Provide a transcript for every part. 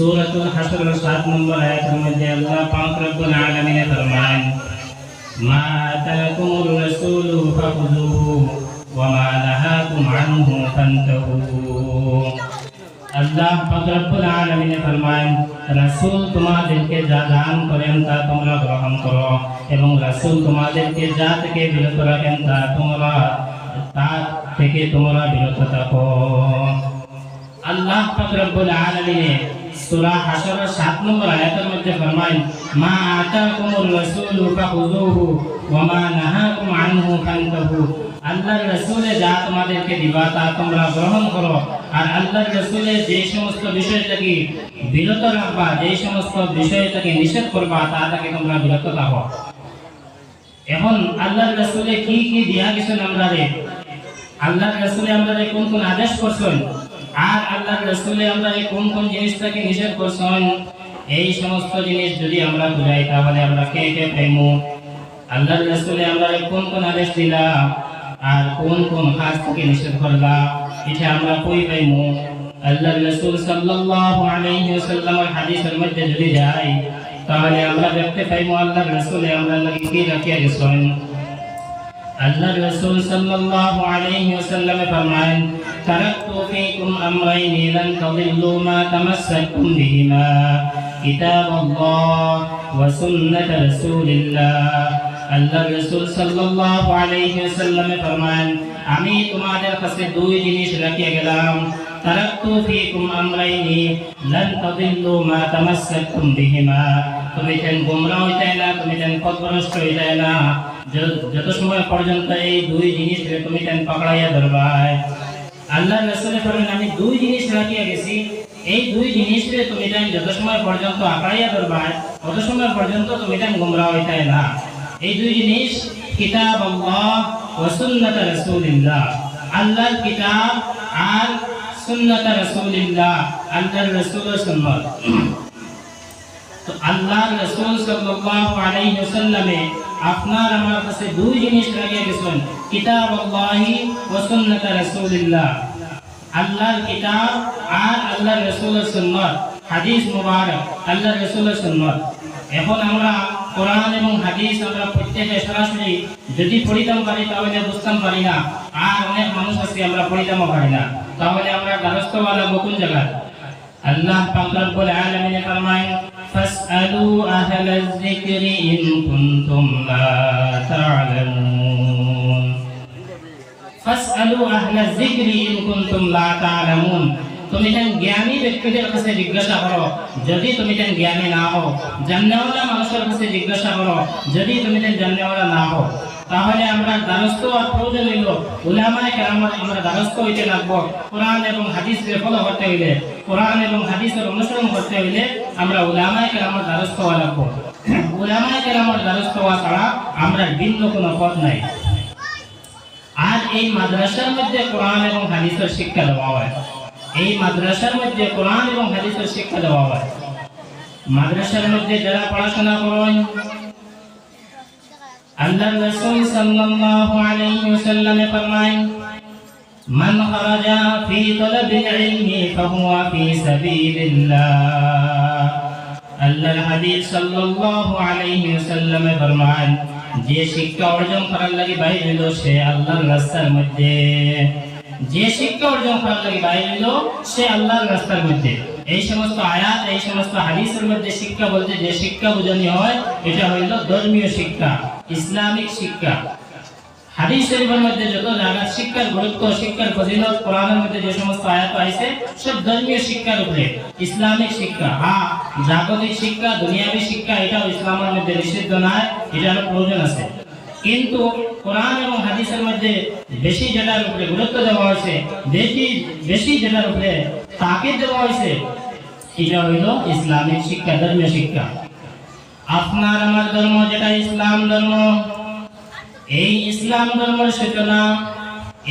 সূরাতুল হাসর 7 নম্বর আয়াতের মধ্যে আল্লাহ পাক রব্বুল আলামিন ফরমান মা আতাকুমুর রাসূলু ফাখুযুহু ওয়া মা নাহাকুম আনহু ফান্তাহু। আল্লাহ পাক রব্বুল আলামিন ফরমান রাসূল তোমাদেরকে যা দান করেন তা তোমরা গ্রহণ করো এবং রাসূল তোমাদেরকে যা থেকে বিরত রাখেন তা তোমরা, তা থেকে তোমরা বিরত থাকো। আল্লাহ পাক রব্বুল আলামিন সূরা হাশরের 7 নম্বর আয়াতের মধ্যে ফরমান মা আতাকুমুর রাসূলু ফাখুযুহু ওয়া মা নাহাকুম আনহু ফান্তাহু। আল্লাহর রাসূলে যা তোমাদেরকে দিবা তা তোমরা গ্রহণ করো। আর আল্লাহর রাসূলে যে সমস্ত বিষয় থেকে বিরত রাখবা, যে সমস্ত বিষয় থেকে নিষেধ করবা, তা থেকে তোমরা বিরত থাকো। এখন আল্লাহর রাসূলে কি কি দিয়া গেছেন আল্লাহর রাসূলে আমরা কোন কোন আদেশ করছেন? আর আল্লাহর রাসূলে আমরা কোন কোন জিনিসটাকে নিষেধ করছেন এই সমস্ত জিনিস যদি আমরা বুঝাই তাহলে আমরা কে কে পাইমু আল্লাহর রাসূলে আমরা কোন কোন আদেশ দিলা আর কোন কোন কাজ থেকে নিষেধ করলা এটা আমরা কই পাইমু? আল্লাহর রাসূল সাল্লাল্লাহু আলাইহি ওয়াসাল্লামের হাদিসের মধ্যে যদি যাই তাহলে আমরা দেখতে পাইমু আল্লাহর রাসূলে আমরা লাগি কি রাখিয়া গেছেন আল্লাহ রসুল সাল্লাল্লাহু আলাইহি ওয়াসাল্লাম ফরমান তারাকতু ফীকুম আমরাইন লান তাদিল্লু মা তামাসসাকতুম বিহিমা কিতাবাল্লাহ ওয়া সুন্নাত রাসূলিল্লাহ আল্লাহ রসুল সাল্লাল্লাহু আলাইহি ওয়াসাল্লাম ফরমান আমি তোমাদের কাছে দুই জিনিস রাখিয়ে গেলাম। তারাকতু ফীকুম আমরাইন লান তাদিল্লু মা তামাসসাকতুম বিহিমা তুমি যেন গোমরাহ হইতে না, তুমি যেন পথভ্রষ্ট হইতে না। যত সময় পর্যন্ত এই দুই জিনিস তুমি তেন পকড়াইয়া ধরবাই আল্লাহ রসুল ফরমান আমি দুই জিনিস রাখিয়া গেছি। এই দুই জিনিস তুমি তেন যত সময় পর্যন্ত আঁকড়াইয়া ধরবাই তত সময় পর্যন্ত তুমি তেন গুমরা হইতে না। এই দুই জিনিস কিতাব আল্লাহ ও সুন্নত রাসূলিল্লাহ। আল্লাহর কিতাব আর সুন্নত রাসূলিল্লাহ, আল্লাহর রাসূলের সুন্নাত। তো আল্লাহ রসুল সাল্লাল্লাহু আলাইহি ওয়াসাল্লামে আপনার আমার কাছে দুই জিনিস লাগিয়ে গেছেন কিতাব আল্লাহি ওয়া সুন্নাত রাসূলিল্লাহ। আল্লাহর কিতাব আর আল্লাহর রাসূলের সুন্নাত। হাদিস মুবারক, আল্লাহর রাসূলের সুন্নাত। এখন আমরা কোরআন এবং হাদিস আমরা প্রত্যেকে সরাসরি যদি পড়িতাম পারি, তাহলে বুঝতাম পারি না। আর অনেক মানুষ আছে, আমরা পড়িতামও পারি না। তাহলে আমরা দ্বারস্থওয়ালা কোন জায়গায়। আল্লাহ পাক রব্বুল আলামিন ফরমায় ফাসআলু আহলাল যিকরি ইন কুনতুম লা তা'লামুন ফাসআলু আহলাল যিকরি ইন কুনতুম লা তা'লামুন তুমি তেন জ্ঞানী ব্যক্তিদের কাছে জিজ্ঞাসা করো, যদি তুমি তেন জ্ঞানী না হও, জান্নাওয়ালা মানুষের কাছে জিজ্ঞাসা করো, যদি তুমি তেন জান্নাওয়ালা না হও, তাহলে আমরা দ্বারস্থ আর প্রয়োজন হইল। উলামায়ে কেরামত আমরা দ্বারস্থ হইতে লাগবো। কোরআন এবং হাদিসকে ফলো করতে হইলে, কোরআন এবং হাদিসের অনুসরণ করতে হইলে আমরা উলামায়ে কেরামত দ্বারস্থ হওয়া লাগবো। উলামায়ে কেরামত দ্বারস্থ হওয়া ছাড়া আমরা ভিন্ন কোনো পথ নাই। আর এই মাদ্রাসার মধ্যে কোরআন এবং হাদিসের শিক্ষা দেওয়া হয়। এই মাদ্রাসার মধ্যে কোরআন এবং হাদিসের শিক্ষা দেওয়া হয়। মাদ্রাসার মধ্যে যারা পড়াশোনা করেন আল্লাহ রাসূল সাল্লাল্লাহু আলাইহি ওয়াসাল্লাম ফরমান মান খারাজা ফি তালাবিল ইলমি ফাহুয়া ফি সাবিলিল্লাহ। আল্লাহর হাবিব সাল্লাল্লাহু আলাইহি ওয়াসাল্লাম ফরমান যে শিক্ষা অর্জন করার লাগি বাইরে হইল সে আল্লাহর রাস্তার মধ্যে। যে শিক্ষা অর্জন করার লাগি বাইরে সে আল্লাহর রাস্তার মধ্যে। এই সমস্ত আয়াত, এই সমস্ত হাদিসের মধ্যে শিক্ষা বলতে যে শিক্ষা বোঝানো হয়, এটা হইল ধর্মীয় শিক্ষা, ইসলামিক শিক্ষা। শিক্ষার উপরে। ইসলামিক শিক্ষা হ্যাঁ জাগতিক শিক্ষা, দুনিয়াবী শিক্ষা, এটাও ইসলামের মধ্যে নিষিদ্ধ নয় প্রয়োজন আছে। কিন্তু কোরআন এবং হাদিসের মধ্যে বেশি যেটার উপরে গুরুত্ব দেওয়া হয়েছে, বেশি বেশি যেটার উপরে তাকে দেওয়া হয়েছে, এটা হইল ইসলামিক শিক্ষা, ধর্মীয় শিক্ষা। আপনার আমার ধর্ম যেটা, ইসলাম ধর্ম, এই ইসলাম ধর্মের সূচনা,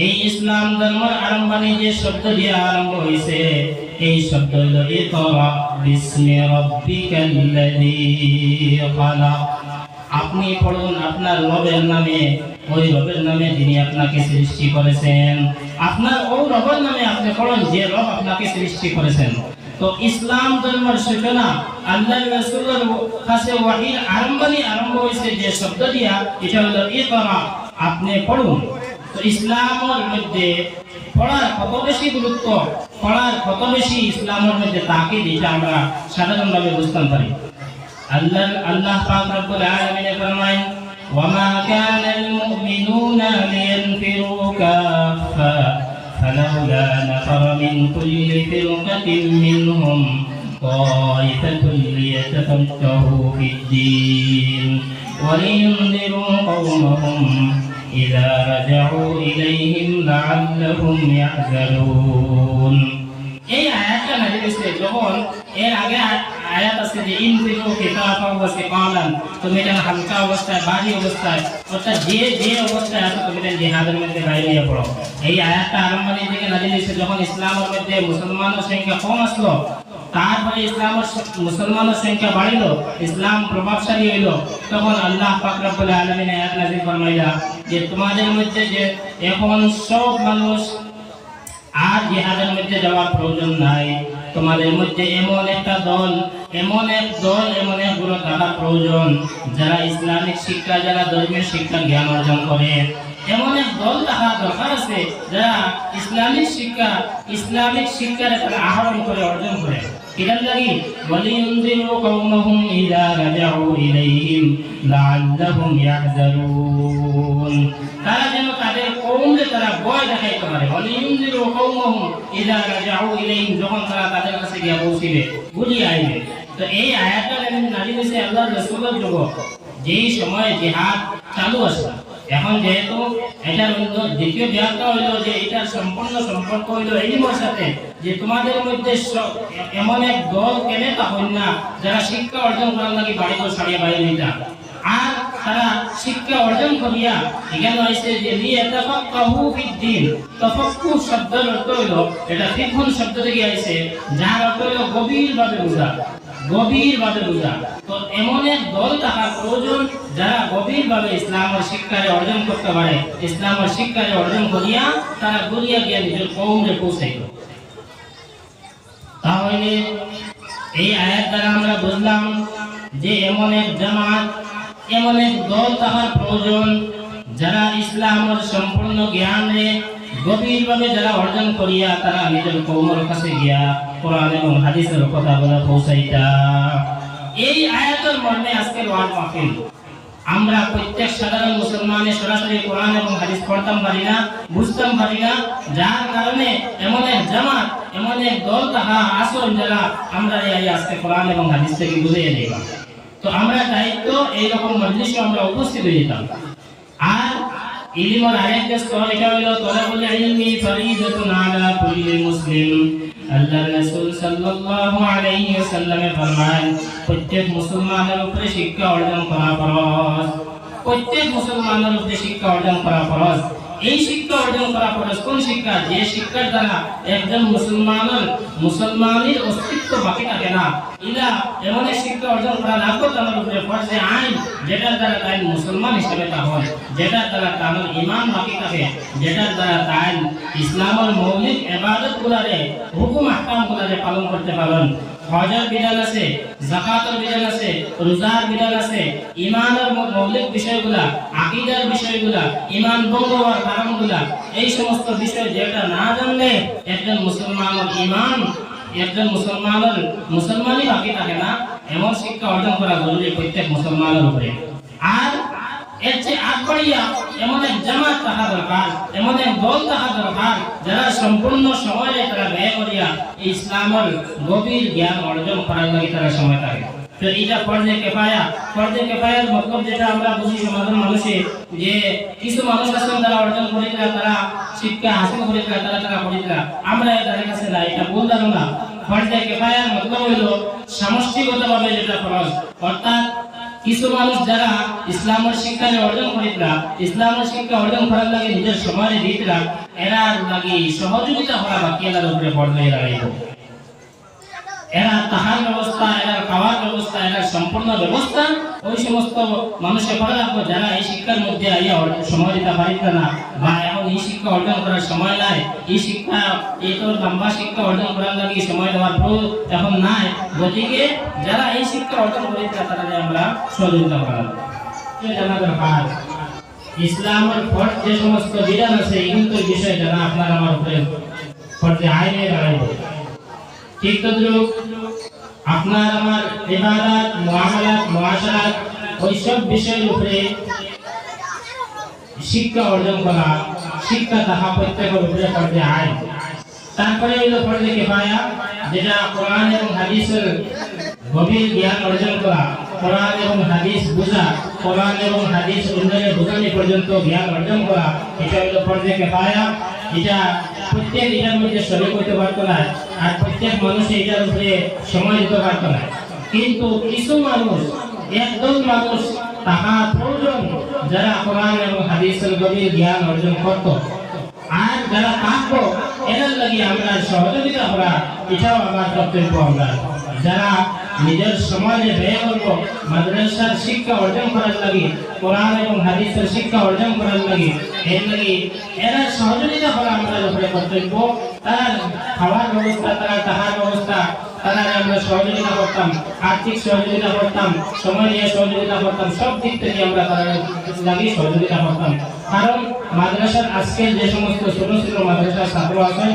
এই ইসলাম ধর্মের আরম্ভণী যে শব্দ দিয়ে আরম্ভ হয়েছে, এই শব্দ হল ইকরা বিস্মি রাব্বিকাল্লাযী খালাক। আপনি পড়ুন আপনার রবের নামে, ওই রবের নামে যিনি আপনাকে সৃষ্টি করেছেন। আপনার ওই রবের নামে আপনি পড়ুন, যে রব আপনাকে সৃষ্টি করেছেন। তো ইসলাম ধর্মের সূচনা আল্লাহ রাসূলের কাছে ওয়াহির আরম্ভনি আরম্ভ হয়েছে যে শব্দ দিয়া, এটা হলো ইকরা, আপনি পড়ুন। তো ইসলামের মধ্যে পড়ার কত বেশি গুরুত্ব, পড়ার কত বেশি ইসলামের মধ্যে তাকিদ, এটা আমরা সাধারণভাবে বুঝতে পারি। আল্লাহ আল্লাহ পাক রব্বুল আলামিন ফরমায় وما كان المؤمنون لينفروا كافة فلولا نفر من كل فرقة منهم طائفة ليتفقهوا في الدين ولينذروا قومهم إذا رجعوا إليهم لعلهم يحذرون এই আয়াতটা নাজিল হয়েছে যখন এর আগে আ- আয়াত আছে যে ইনফিরু কিতাফা ওয়া তুমি এটা হালকা অবস্থায় ভারী অবস্থায়, অর্থাৎ যে যে অবস্থায় আছো, তুমি এটা জিহাদের মধ্যে বাইরে পড়ো। এই আয়াতটা আরম্ভের দিকে নাজিল হয়েছে, যখন ইসলামের মধ্যে মুসলমানের সংখ্যা কম আসলো, তারপরে ইসলামের মুসলমানের সংখ্যা বাড়িল, ইসলাম প্রভাবশালী হইল, তখন আল্লাহ পাক রব্বুল আলামিন আয়াত নাজিল ফরমাইলা যে, তোমাদের মধ্যে যে, এখন সব মানুষ আর জিহাদের মধ্যে যাওয়ার প্রয়োজন নাই। তোমাদের মধ্যে এমন একটা দল, এমন এক দল, এমন একগুলো থাকা প্রয়োজন। যারা ইসলামিক শিক্ষা, যারা ধর্মীয় শিক্ষা জ্ঞান অর্জন করে। এমন এক দল থাকা দরকার আছে, যারা ইসলামিক শিক্ষা, ইসলামিক শিক্ষার একটা আহরণ করে, অর্জন করে। কিরাম লাগি? ওয়ালিউনজিরু কওমাহুম ইয়াহযারুন তারা যেন কওমকে তারা ভয় দেখাইতে পারে। ওয়ালিউনজিরু কওমাহুম ইযা রাজাউ ইলাইহিম, যখন তারা তাদের কাছে গিয়ে পৌঁছিবে, বুঝিয়ে আইবে। তো এই আয়াতটা যেন নাজিল হয়েছে আল্লাহর রাসূলের যুগ যেই সময় জিহাদ চালু আছে এখন যেহেতু এটার হইল দ্বিতীয় ব্যাখ্যা হইল যে এটার সম্পূর্ণ সম্পর্ক হইল সাথে, যে তোমাদের মধ্যে এমন এক দল কেনে তা হইল না, যারা শিক্ষা অর্জন করার লাগি বাড়ি তো সারিয়া নিতা আর তারা শিক্ষা অর্জন করিয়া এখানে হয়েছে যে লিয়ে তাফাক্কাহু ফিদ্দিন। তাফাক্কু শব্দের অর্থ হইল, এটা ফিকুন শব্দ থেকে আইছে, যার অর্থ হইল গভীরভাবে বোঝা গভীরভাবে বোঝা। তো এমন এক দল থাকার প্রয়োজন যারা গভীরভাবে ইসলামের শিক্ষারে অর্জন করতে পারে। ইসলামের শিক্ষারে অর্জন করিয়া তারা গড়িয়া গিয়া নিজের কৌমে পৌঁছাইল। তাহলে এই আয়াত দ্বারা আমরা বুঝলাম যে এমন এক জামাত এমন এক দল থাকার প্রয়োজন, যারা ইসলামের সম্পূর্ণ জ্ঞানে গভীরভাবে যারা অর্জন করিয়া তারা নিজের কৌমের কাছে গিয়া কোরআন এবং হাদিসের কথা বলে পৌঁছাইতা। এই আয়াতের মর্মে আজকের ওয়াজ মাহফিল। আমরা প্রত্যেক সাধারণ মুসলমানের সরাসরি কোরআন এবং হাদিস পড়তাম পারি না, বুঝতাম পারি না, যার কারণে এমন এক জামাত, এমন এক দল তাহা আসল যারা, আমরা এই আজকে কোরআন এবং হাদিস থেকে বুঝিয়ে দেব তো আমরা দায়িত্ব এইরকম মজলিসে আমরা উপস্থিত যেতাম। আর ইলমের আরেকটা স্তর, এটা হলো তলাবুল ইলমি ফরিদাতুন আলা কুল্লি মুসলিম। আল্লাহ রাসূল সাল্লাল্লাহু আলাইহি ওয়াসাল্লামে ফরমান প্রত্যেক মুসলমানের উপরে শিক্ষা অর্জন করা ফরজ। প্রত্যেক মুসলমানের উপরে শিক্ষা অর্জন করা ফরজ। এই শিক্ষা অর্জন করা ফরজ। কোন শিক্ষা? যে শিক্ষার দ্বারা একজন মুসলমানের মুসলমানের অস্তিত্ব বাকি থাকে না। ইলা এমন শিক্ষা অর্জন করা লাগবে তার উপরে ফরজে আইন, যেটার দ্বারা তাই মুসলমান হিসেবে তা হয়, যেটার দ্বারা তার ইমান বাকি থাকে, যেটার দ্বারা তাই ইসলামের মৌলিক এবাদত গুলারে হুকুম আহকাম গুলারে পালন করতে পারেন। হজের বিধান আছে, জাকাতের বিধান আছে, রোজার বিধান আছে ইমানের মৌলিক বিষয়গুলা, আকীদার বিষয়গুলা ইমান ভঙ্গ হওয়ার কারণগুলা, এই সমস্ত বিষয় যেটা না জানলে একজন মুসলমানের ইমান একজন মুসলমানের মুসলমানই বাকি থাকে না। এমন শিক্ষা অর্জন করা জরুরি প্রত্যেক মুসলমানের উপরে। আর এর চেয়ে এমন এক জামাত দরকার এমন এক দল দরকার যারা সম্পূর্ণ সময় তারা ব্যয় করিয়া ইসলামের গভীর জ্ঞান অর্জন করার লাগে তারা সময় থাকে তো কেফায়া। কেফায়ার মতলব যেটা আমরা বুঝি সমাজের মানুষে, যে কিছু মানুষ আছেন তারা অর্জন করেছিলা তারা শিক্ষা হাসিল করেছিলা তারা তারা করেছিলা আমরা তাদের কাছে না, এটা ভুল ধারণা। কেফায়ার মতলব হইল যেটা ফরজ। অর্থাৎ কিছু মানুষ যারা ইসলামের শিক্ষা অর্জন করিতরা ইসলামের শিক্ষা অর্জন করার লাগে নিজের সময় দিতরা এরা লাগে সহযোগিতা করা বাকি এলার উপরে পর্যায়ে দাঁড়াইব। এরা তাহার ব্যবস্থা, এরা খাওয়ার ব্যবস্থা এটা সম্পূর্ণ ব্যবস্থা। ওই সমস্ত মানুষের করা লাগবে যারা এই শিক্ষার মধ্যে আইয়া সময় দিতে পারিত না বা এখন এই শিক্ষা অর্জন করার সময় নাই। এই শিক্ষা, এই তো লম্বা শিক্ষা অর্জন করার লাগে সময় দেওয়ার পর এখন নাই। গতিকে যারা এই শিক্ষা অর্জন করেছে তাদের আমরা সহযোগিতা করা জানা দরকার ইসলামের ফর্জ যে সমস্ত বিধান আছে এগুলো বিষয়ে জানা আপনার আমার উপরে ফর্জে আইনে দাঁড়াইব। ঠিক তদ্রুপ আপনার আমার ইবাদত মুআমালাত মুআশারাত ওই সব বিষয়ের উপরে শিক্ষা অর্জন করা, শিক্ষা তাহা প্রত্যেকের উপরে ফর্জে আয় তারপরে হইল ফর্জে কেফায়া, যেটা কোরআন এবং হাদিসের গভীর জ্ঞান অর্জন করা। কোরআন এবং হাদিস বোঝা, কোরআন এবং হাদিস অন্যের বোঝানি পর্যন্ত জ্ঞান অর্জন করা, এটা হলো ফর্জে কিফায়া। এটা প্রত্যেক এটার মধ্যে শরীর করতে পারতো না, আর প্রত্যেক মানুষ এটার উপরে সময় দিতে পারতো না। কিন্তু কিছু মানুষ, একদল মানুষ, তাহা প্রয়োজন যারা কোরআন এবং হাদিসের গভীর জ্ঞান অর্জন করত। আর যারা থাকব এদের লাগে আমরা সহযোগিতা করা, এটাও আমার কর্তব্য আমরা। যারা নিজের সমাজে ব্যয় মাদ্রাসার শিক্ষা অর্জন করার লাগে কোরআন এবং হাদিসের শিক্ষা অর্জন করার লাগে এর লাগে এরা সহযোগিতা করা আমাদের উপরে কর্তব্য তার খাওয়ার ব্যবস্থা তারা তাহার ব্যবস্থা তারা আমরা সহযোগিতা করতাম, আর্থিক সহযোগিতা করতাম সময় নিয়ে সহযোগিতা করতাম, সব দিক থেকে আমরা তারা লাগে সহযোগিতা করতাম। কারণ মাদ্রাসার আজকে যে সমস্ত ছোট ছোট মাদ্রাসার ছাত্র আছে,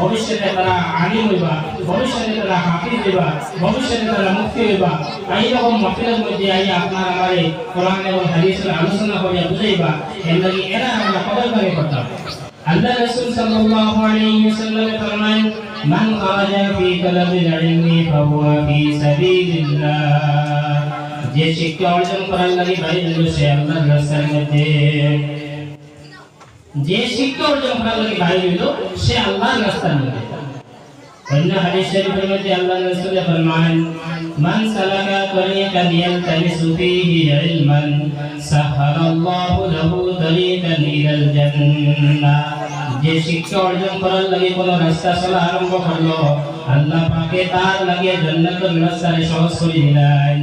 ভবিষ্যতে তারা আলিম হইবা, ভবিষ্যতে তারা হাফিজ হইবা, ভবিষ্যতে তারা মুক্তি হইবা, এইরকম মফিলের মধ্যে আই আপনার আমারে কোরআন এবং হাদিসের আলোচনা করিয়া বুঝাইবা, এর লাগি এরা আমরা কদর করে করতাম। আল্লাহ রাসূল সাল্লাল্লাহু আলাইহি ওয়াসাল্লাম ফরমান মান খারাজা ফি তালাবিল ইলমি ফাহুয়া ফি সাবিলিল্লাহ যে শিক্ষা অর্জন করার লাগি বাইরে হইল সে আল্লাহর রাস্তার মধ্যে যে শিক্ষা অর্জন করার লাগি বাইরে হইল সে আল্লাহর রাস্তার মধ্যে অন্য হাদিস শরীফের মধ্যে আল্লাহ রাসূল ফরমান মান সালাকা তরিকান ইয়ালতামিসু ফীহি ইলমান সাহারাল্লাহু লাহু তরিকান ইলাল জান্নাহ যে শিক্ষা অর্জন করার লাগি কোন রাস্তা চলা আরম্ভ করল, আল্লাহ পাকে তার লাগে জান্নাতের রাস্তারে সহজ করে দিলেন।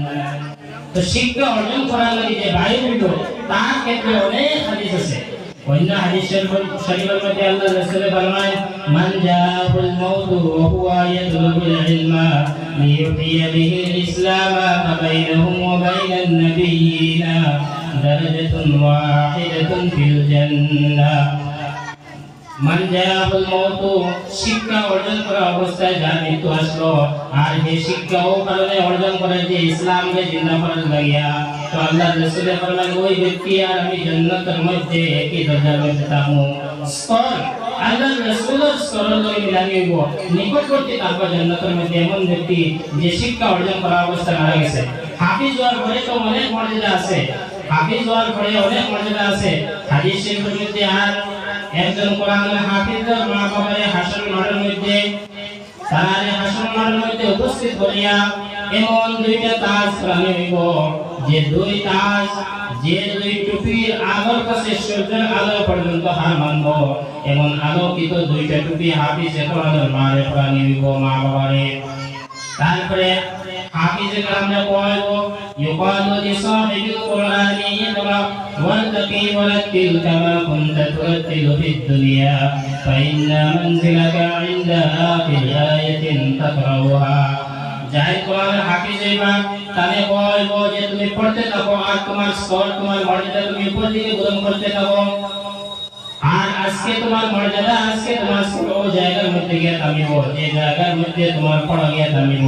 তো শিক্ষা অর্জন করার লাগে যে বাইরে হইল তার ক্ষেত্রে অনেক হাদিস আছে। অন্য হাদিস শরীফের মধ্যে আল্লাহ রাসূল ফরমান মান জাআহুল মাউতু ওয়া হুয়া ইয়াতলুবুল ইলমা লিয়ুহইয়া বিহিল ইসলাম ফাবাইনাহুম ওয়া বাইনান নাবিয়িনা দারাজাতুন ওয়াহিদাতুন ফিল জান্নাহ। মান জায়াহুল মউতু শিক্ষা অর্জন করা অবস্থায় যার মৃত্যু আসলো আর এই শিক্ষা ও কারণে অর্জন করে যে ইসলামকে জিন্দা করার লাগিয়া তো আল্লাহ রাসূলের ফরমান ওই ব্যক্তি আর আমি জান্নাতের মধ্যে একই দরজার মধ্যে থাকব স্তর আল্লাহ রাসূলের স্তরের লগে মিলানি হইব নিকটবর্তী থাকব জান্নাতের মধ্যে এমন ব্যক্তি যে শিক্ষা অর্জন করা অবস্থায় মারা গেছে হাফিজ হওয়ার পরে তো অনেক মর্যাদা আছে হাফিজ হওয়ার পরে অনেক মর্যাদা আছে হাদিস শরীফের মধ্যে আর একজন কোরআনের হাফিজের মা বাবারে হাসন মাঠের মধ্যে, তারারে হাসন মাঠের মধ্যে উপস্থিত করিয়া এমন দুইটা তাজ প্রাণী হইব। যে দুই তাজ যে দুই টুপির আলোর কাছে সূর্যের আলো পর্যন্ত হার মানব, এমন আলোকিত দুইটা টুপি হাফিজ কোরআনের মারে প্রাণী হইব মা বাবারে। তারপরে হাফিজ কালামে কইব ইউকালু লিসাহিবিল কুরআনি ইকরা ওয়ারতাকি ওয়ারাতিল কামা কুনতা তুরাতিলু ফিদ দুনিয়া ফাইন্না মানজিলাকা ইনদা আখির আয়াতিন তাকরাউহা যাই কোরআন হাফিজ হইবা তাহলে কইব যে তুমি পড়তে থাকো আর তোমার স্তর তোমার মর্যাদা তুমি উপর দিকে গ্রহণ করতে থাকো আর আজকে তোমার মর্যাদা আজকে তোমার ও জায়গার মধ্যে গিয়ে থামিব যে জায়গার মধ্যে তোমার পড়া গিয়ে থামিব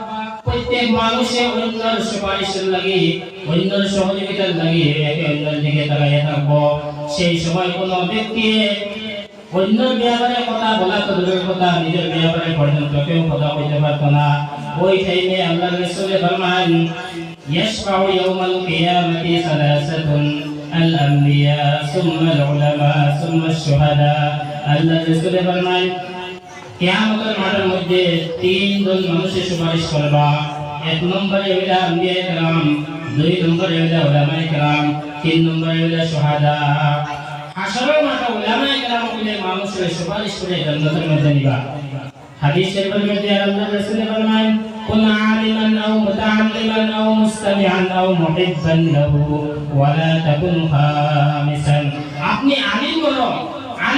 প্রত্যেক মানুষে অন্যের সুপারিশের লাগে অন্যের সহযোগিতার লাগে একে অন্যের দিকে তাকাইয়া থাকবো সেই সময় কোনো ব্যক্তি অন্যের ব্যাপারে কথা বলা তো দূরের কথা নিজের ব্যাপারে পর্যন্ত কেউ কথা কইতে পারতো না ওই টাইমে আল্লাহ রাসূল ফরমান يشفع يوم القيامة ثلاثة الأنبياء ثم العلماء ثم الشهداء الذي سلف المال কেয়ামতের মাঠের মধ্যে তিনজন মানুষের সুপারিশ করবা এক নম্বরে ওইটা আম্বিয়ায় কালাম দুই নম্বরে ওইটা ওলামায় কালাম তিন নম্বরে ওইটা সোহাদা। আসলে মাঠে ওলামায় কালাম হইলে মানুষের সুপারিশ করে জান্নাতের মধ্যে নিবা। হাদিস শরীফের মধ্যে আল্লাহ রাসূল ফরমান কুন আলিমান আও মুতাআল্লিমান আও মুস্তামিআন আও মুহিব্বান লাহু ওয়ালা তাকুন খামিসান। আপনি আলিম বলো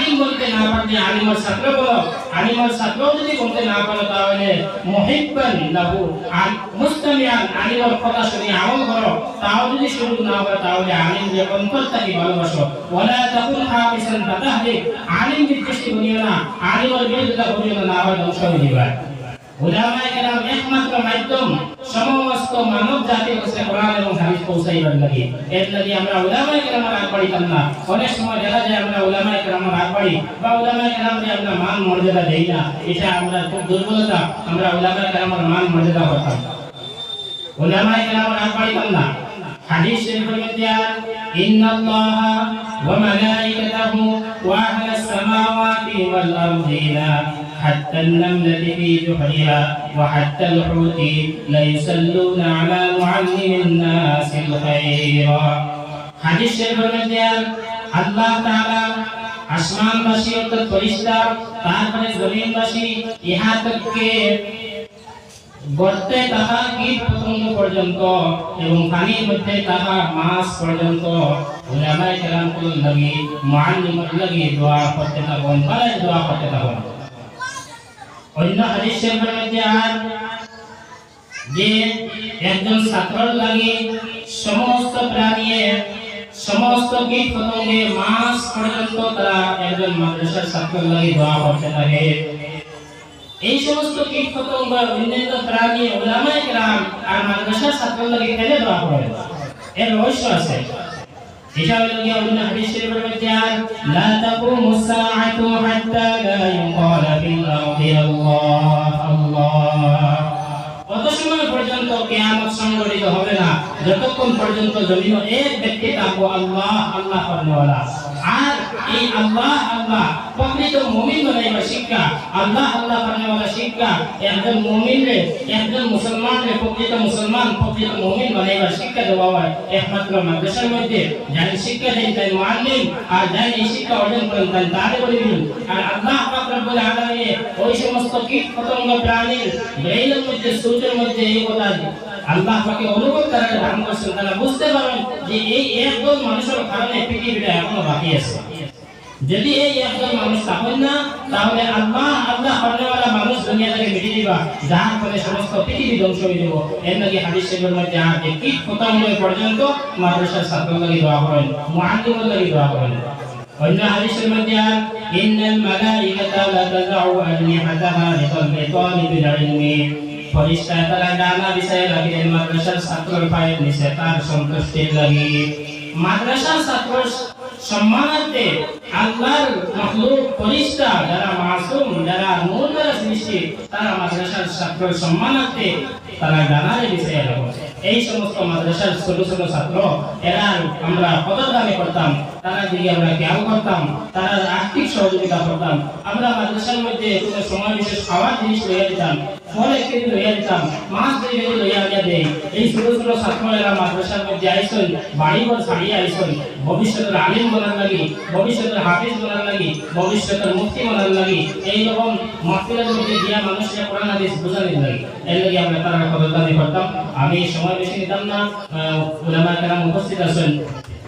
আলিম বলতে না পারলে আলিমের ছাত্র বলো আলিমের ছাত্র যদি বলতে না পারো তাহলে মুহিব্বান লাহু। আর মুস্তামিআন আলিমের কথা শুনে আমল করো। তাও যদি শুরু না হয় তাহলে আলিম যে অন্তর থেকে ভালোবাসো। ওয়া লা তাকুন খামিসান ফাতাহদিক আলিম বিদ্বেষী বলিও না। আলিমের বিরোধিতা করিও না না ধ্বংস হয়ে যাবে। উলামায়ে কেরাম একমাত্র মাধ্যম সমস্ত মানব জাতি কাছে কোরআন এবং হাদিস পৌঁছাইবার লাগি। এর লাগি আমরা উলামায়ে কেরামের আগ বাড়িতাম না। অনেক সময় দেখা যায় আমরা উলামায়ে কেরামের আগ বাড়ি বা উলামায়ে কেরামকে আমরা মান মর্যাদা দেই না, এটা আমরা খুব দুর্বলতা, আমরা উলামায়ে কেরামের মান মর্যাদা করতাম উলামায়ে কেরামের আগ বাড়িতাম না। হাদিস শরীফের মধ্যে ইন্নাল্লাহা ওয়া মালাইকাতাহু ওয়া আহলাস সামাওয়াতি ওয়াল আরদিনা حتى النملة في جحرها وحتى الحوت ليصلون على معلم الناس الخير হাদিস শরীফের মধ্যে আল্লাহ তাআলা আসমানবাসী অর্থাৎ ফেরেশতা তারপরে জমিনবাসী ইহা তককে গর্তে থাকা কীট পতঙ্গ পর্যন্ত এবং পানির মধ্যে থাকা মাছ পর্যন্ত উলামায়ে কেরাম কুল লাগি মুআল্লিমের লাগি দোয়া করতে থাকুন ভালো দোয়া করতে থাকুন অন্য হাদিস যে একজন ছাত্রর লাগে, সমস্ত প্রাণীয়ে, সমস্ত কীট মাছ পর্যন্ত তারা একজন মাদ্রাসার ছাত্রর লাগে, দোয়া করতে থাকে এই সমস্ত কীট পতঙ্গ অন্যান্য প্রাণী, ওলামায়ে কেরাম আর মাদ্রাসার ছাত্রর লাগে, কেন দোয়া করে? এর রহস্য আছে। কত সময় পর্যন্ত কিয়ামত সংঘটিত হবে না যতক্ষণ পর্যন্ত জমিন এক ব্যক্তি থাকব আল্লাহ আল্লাহ করনেওয়ালা এই আল্লাহ আল্লাহ, প্রকৃত মুমিন বানাইবার শিক্ষা। আল্লাহ আল্লাহ করনেওয়ালা শিক্ষা। একজন মুমিন রে একজন মুসলমান রে প্রকৃত মুসলমান, প্রকৃত মুমিন বানাইবার শিক্ষা দেওয়া হয়। একমাত্র মাদ্রাসার মধ্যে। যাই শিক্ষা দেন তাই মুআল্লিম, আর যাই এই শিক্ষা অর্জন করেন তাই তারে বলিবেন আর আল্লাহ রব্বুল আলামিন ওই সমস্ত কীট পতঙ্গ প্রাণীর ব্রেইনের মধ্যে, সূর্যের মধ্যে এই কথা আল্লাহ পাকে অনুভব করার ধারণ করছেন। তারা বুঝতে পারেন যে এই একদল মানুষের কারণে পৃথিবীটা এখনও বাকি আছে। যদি এই একজন মানুষ থাকেন না, তাহলে আল্লাহ আল্লাহ করনেওয়ালা মানুষ দুনিয়া থেকে মিটে দিবা, যার ফলে সমস্ত পৃথিবী ধ্বংস হয়ে যাব। এর নাকি হাদিস শরীফের মধ্যে আছে পর্যন্ত মাদ্রাসার ছাত্র দোয়া করেন মুআল্লিমের লাগি দোয়া করেন। অন্য হাদিসের মধ্যে আর, ইন্নাল মালাইকাতা লা তাযউ আজনিহাতাহা লিতালবি তালিবিল ইলমি তারা ডানা বিষয়ে লাগে মাদ্রাসার ছাত্রের পায়ের নিচে, তার সন্তুষ্টির লাগে। মাদ্রাসার ছাত্র সম্মানার্থে আল্লাহর মখলুক, ফরিস্তা, যারা মাসুম, যারা নূর দ্বারা সৃষ্টি, তারা মাদ্রাসার ছাত্র সম্মানার্থে তারা ডানারে বিষয়ে এই সমস্ত মাদ্রাসার ছোট ছোট ছাত্র, এরা আমরা কদর দামে করতাম। তারা দিকে আমরা জ্ঞান করতাম, তারা আর্থিক সহযোগিতা করতাম, আমরা মাদ্রাসার মধ্যে কোনো সময় বিশেষ খাওয়ার জিনিস লইয়া দিতাম, ফল কেজি লইয়া দিতাম, মাছ দুই কেজি লইয়া আনিয়া দেয়, এই ছোট ছোট ছাত্ররা মাদ্রাসার মধ্যে আইসন বাড়ি ঘর ছাড়িয়ে আইসন, ভবিষ্যতের আলিম বনার লাগি, ভবিষ্যতের হাফিজ বনার লাগি, ভবিষ্যতের মুক্তি বনার লাগি এইরকম মাহফিলের মধ্যে দিয়া মানুষের কোরআন হাদিস বোঝানোর লাগি। এর লাগে আমরা তারা কদরদানি করতাম। আমি সময় বেশি নিতাম না উলামা কেরাম উপস্থিত আছেন।